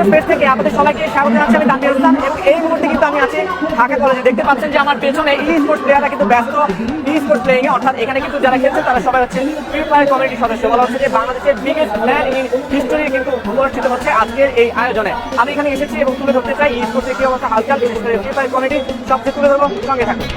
Sports page থেকে আপনাদের সবাইকে স্বাগত জানাচ্ছি আমি তানভীর ইসলাম এবং এই মুহূর্তে কিন্তু আমি আছি ঢাকা কলেজে। দেখতে পাচ্ছেন যে আমার পেছনে ই স্পোর্টস প্লেয়াররা কিন্তু ব্যস্ত। ই স্পোর্টস প্লেয়িং এ অর্থাৎ এখানে কিন্তু যারা খেলছে, তারা সবাই হচ্ছে ফ্রি ফায়ার কমিটির সদস্য। বলা হচ্ছে যে বাংলাদেশের বিগেস্ট প্লেয়ার ইন হিস্টোরি কিন্তু অনুষ্ঠিত হচ্ছে আজকের এই আয়োজনে। আমি এখানে এসেছি এবং তুলে ধরতে চাই ই স্পোর্টসের কি অবস্থা? হালচাল বিশেষ করে ফ্রি ফায়ার কমিটি সবচেয়ে তুলে ধরবো। সঙ্গে থাকুন।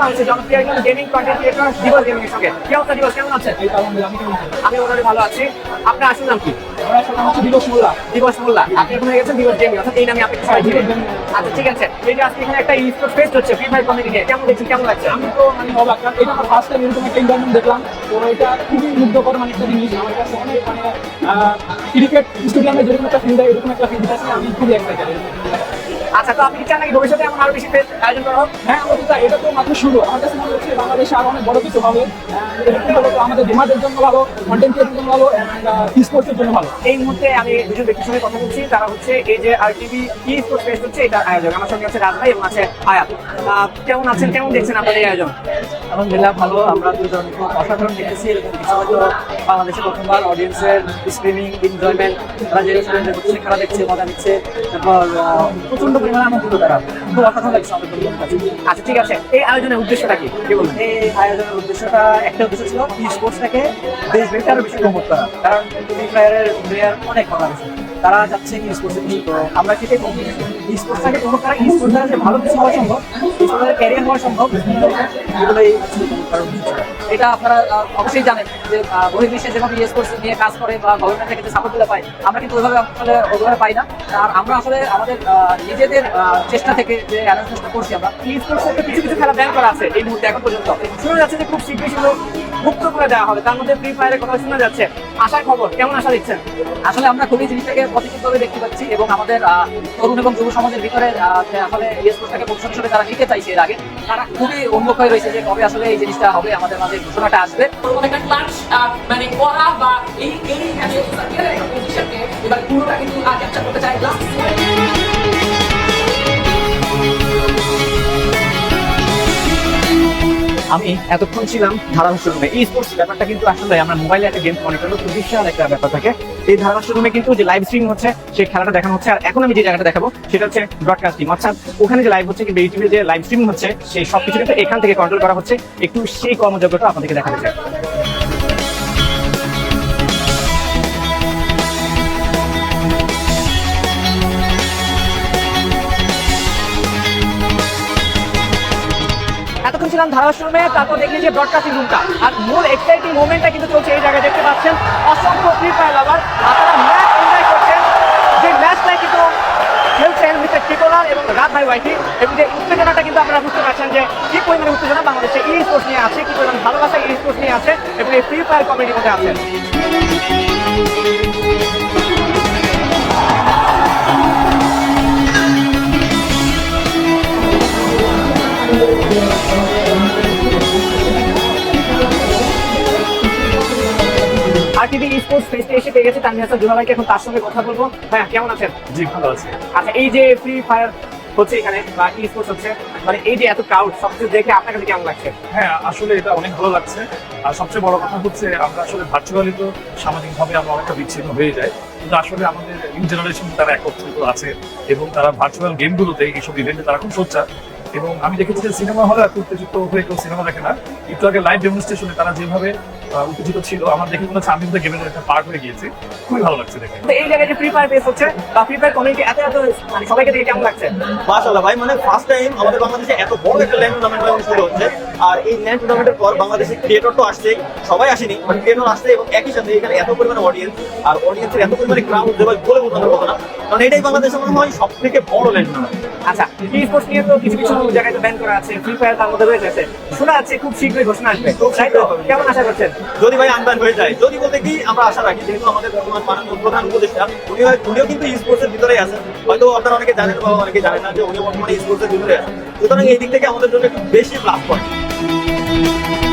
বাংলাদেশের জনপ্রিয় একজন গেমিং কন্টেন্ট ক্রিয়েটর দিবস গেমিং এর সঙ্গে। কি অবস্থা দিবস? কেমন আছেন? আমি মোটামুটি ভালো আছি। আপনার আসল নাম কি? দিবস মোল্লা। দিবস মোল্লা। আপনি এখন গেছেন দিবস গেমিং অর্থাৎ এই নামে আপনি সবাই চিনেন আচ্ছা ঠিক আছে। এই যে আজকে এখানে একটা ই স্পোর্টস ফেস্ট হচ্ছে ফ্রি ফায়ার কমিউনিটি কেমন দেখছেন? কেমন লাগছে? আমি তো মানে অবাক কারণ এটা আমার ফার্স্ট টাইম এরকম একটা ইনভারমেন্ট দেখলাম। তো এটা খুবই মুগ্ধকর মানে একটা জিনিস। আমার কাছে অনেক মানে ক্রিকেট স্টেডিয়ামে যেরকম একটা ফিল্ড হয় এরকম একটা ফিল্ড আছে। আমি খুবই এক্সাইটেড আচ্ছা তো আপনি চান নাকি ভবিষ্যতে এমন আরও বেশি ফেস্ট আয়োজন করা হোক? হ্যাঁ তো এটা তো মাত্র শুরু। আমার কাছে মনে হচ্ছে বাংলাদেশে আরও অনেক বড় কিছু হবে। আমাদের জন্য ভালো কন্টেন্ট ক্রিয়েটের জন্য ভালো স্পোর্টসের জন্য ভালো। এই মুহূর্তে আমি দুজন ব্যক্তির সঙ্গে কথা বলছি। তারা হচ্ছে এই যে আর টিভি ই স্পোর্টস ফেস্ট হচ্ছে এটা আয়োজক। আমার সঙ্গে আছে রাজ ভাই এবং আছে আয়াত। আহ, কেমন আছেন? কেমন দেখছেন আপনাদের এই আয়োজন? আলহামদুলিল্লাহ ভালো। আমরা দুজন খুব অসাধারণ দেখেছি এরকম কিছু হয়তো বাংলাদেশে প্রথমবার অডিয়েন্সের স্ক্রিনিং এনজয়মেন্ট তারা যে খেলা দেখছে মজা নিচ্ছে তারপর আহ, প্রচণ্ড পরিমাণ আনন্দিত তারা খুব অসাধারণ লাগছে আমাদের পরিবারের কাছে আচ্ছা ঠিক আছে। এই আয়োজনের উদ্দেশ্যটা কি? এই আয়োজনের উদ্দেশ্যটা, একটা উদ্দেশ্য ছিল ই স্পোর্টসটাকে দেশব্যাপী আরও বেশি প্রমোট করা। কারণ ফ্রি ফায়ারের প্লেয়ার অনেক বাংলাদেশে। তারা যাচ্ছে ই স্পোর্টসে বেশি তো আমরা স্পোর্টসটাকে প্রমোট করা? স্পোর্টস দ্বারা যে ভালো কিছু হওয়া সম্ভব স্পোর্টসের ক্যারিয়ার হওয়া সম্ভব, এগুলোই এটা আপনারা অবশ্যই জানেন যে বহির্বিশ্বে যেভাবে স্পোর্টস নিয়ে কাজ করে বা গভর্নমেন্ট থেকে সাপোর্টগুলো পায়, আমরা কিন্তু ওইভাবে আসলে ওইভাবে পাই না। আর আমরা আসলে আমাদের নিজেদের চেষ্টা থেকে যে অ্যারেঞ্জমেন্টটা করছি আমরা স্পোর্টসের কিছু কিছু খেলা ব্যান করা আছে এই মুহূর্তে এখন পর্যন্ত। শোনা যাচ্ছে যে খুব শীঘ্রই সেগুলো মুক্ত করে দেওয়া হবে। তার মধ্যে ফ্রি ফায়ারের কথা শোনা যাচ্ছে। আশার খবর কেমন আশা দিচ্ছেন আসলে আমরা খুবই জিনিসটাকে পজিটিভভাবে দেখতে পাচ্ছি এবং আমাদের তরুণ এবং যুব সমাজের ভিতরে আসলে প্রফেশন হিসেবে তারা নিতে চাইছে এর আগে তারা খুবই উন্মুখ হয়ে রয়েছে যে কবে আসলে এই জিনিসটা হবে আমাদের মাঝে ঘোষণাটা আসবে একটা মানে করা বা এই এই পজিশনকে এবার পুরোটা কিন্তু ক্যাপচার করতে চাই আমি এতক্ষণ ছিলাম রুমে এই স্পোর্টস ব্যাপারটা কিন্তু আসলে আমরা মোবাইলে একটা গেম মনিটর খুব বিশাল একটা ব্যাপার থাকে। এই রুমে কিন্তু যে লাইভ স্ট্রিম হচ্ছে, সেই খেলাটা দেখানো হচ্ছে। আর এখন আমি যে জায়গাটা দেখাবো, সেটা হচ্ছে ব্রডকাস্টিং অর্থাৎ ওখানে যে লাইভ হচ্ছে কিন্তু টিভিতে যে লাইভ স্ট্রিম হচ্ছে, সেই সবকিছু কিন্তু এখান থেকে কন্ট্রোল করা হচ্ছে। একটু সেই কর্মযোগ্যটা আপনাদেরকে দেখা যাচ্ছে এতক্ষণ ছিলাম ধারাভাষ্য তারপর দেখলি যে ব্রডকাস্টিং রুমটা আর মূল এক্সাইটিং মোমেন্টটা কিন্তু চলছে এই জায়গায়, দেখতে পাচ্ছেন? অসংখ্য ফ্রি ফায়ার লাভার আপনারা ম্যাচ এনজয় করছেন। যে ম্যাচটাই কিন্তু খেলছেন মিস্টার ত্রিপোলার এবং রাত ভাই ওয়াইটি। এবং যে উত্তেজনাটা কিন্তু আপনারা বুঝতে পারছেন যে কি পরিমাণে উত্তেজনা বাংলাদেশে ই স্পোর্টস নিয়ে আছে, কি পরিমাণে ভালোবাসা ই স্পোর্টস নিয়ে আছে, এবং এই ফ্রি ফায়ার কমিটির মধ্যে আছে স্পোর্টস ফেস্টে এসে পেয়ে গেছে তানভীর হাসান ভাইকে এখন তার সঙ্গে কথা বলব। হ্যাঁ কেমন আছেন? জি ভালো আছে। আচ্ছা এই যে ফ্রি ফায়ার হচ্ছে এখানে বা ই স্পোর্টস হচ্ছে মানে এই যে এত ক্রাউড দেখে আপনার কাছে কেমন লাগছে? হ্যাঁ আসলে এটা অনেক ভালো লাগছে। আর সবচেয়ে বড় কথা হচ্ছে আমরা আসলে ভার্চুয়ালি তো সামাজিকভাবে আমরা অনেকটা বিচ্ছিন্ন হয়ে যাই। কিন্তু আসলে আমাদের নিউ জেনারেশন তারা একত্রিত আছে এবং তারা ভার্চুয়াল গেমগুলোতে এইসব ইভেন্টে তারা খুব সোচ্চার। এবং আমি দেখেছি যে সিনেমা হলে এত উত্তেজিত হয়ে কেউ সিনেমা দেখে না। একটু আগে লাইভ ডেমনস্ট্রেশনে তারা যেভাবে উত্তেজিত ছিল। আমার দেখে মনে হচ্ছে আমি কিন্তু গেমের একটা পার্ট হয়ে গিয়েছি। খুবই ভালো লাগছে দেখে। তো এই জায়গায় যে ফ্রি ফায়ার বেস হচ্ছে বা ফ্রি ফায়ার কমিউনিটি এত এত মানে সবাইকে দেখে কেমন লাগছে? মাশাআল্লাহ ভাই মানে ফার্স্ট টাইম আমাদের বাংলাদেশে এত বড় একটা ল্যান্ড টুর্নামেন্ট অনুষ্ঠিত হচ্ছে। আর এই ল্যান্ড টুর্নামেন্টের পর বাংলাদেশের ক্রিয়েটর তো আসছেই সবাই আসেনি বাট ক্রিয়েটর আসছে এবং একই সাথে এখানে এত পরিমাণে অডিয়েন্স আর অডিয়েন্সের এত পরিমাণে ক্রাউড যেভাবে বলে বোঝানোর কথা না। কারণ এটাই বাংলাদেশে মনে হয় সব থেকে বড় ল্যান্ড আচ্ছা ই স্পোর্টস নিয়ে তো কিছু কিছু জায়গায় তো ব্যান করা আছে ফ্রি ফায়ার তার মধ্যে রয়েছে শোনা যাচ্ছে খুব শীঘ্রই ঘোষণা আসবে। তাই তো? কেমন আশা করছেন? যদি ভাই আনব্যান হয়ে যায় যদি বলতে কি আমরা আশা রাখি যেহেতু আমাদের বর্তমান প্রধান উপদেষ্টা উনি হয়- উনিও কিন্তু স্পোর্টস এর ভিতরেই আছেন। হয়তো আপনারা অনেকে জানেন বা অনেকে জানেন না যে উনি বর্তমানে স্পোর্টস এর ভিতরে আছেন। সুতরাং এই দিক থেকে আমাদের জন্য একটু বেশি প্লাস পয়েন্ট Música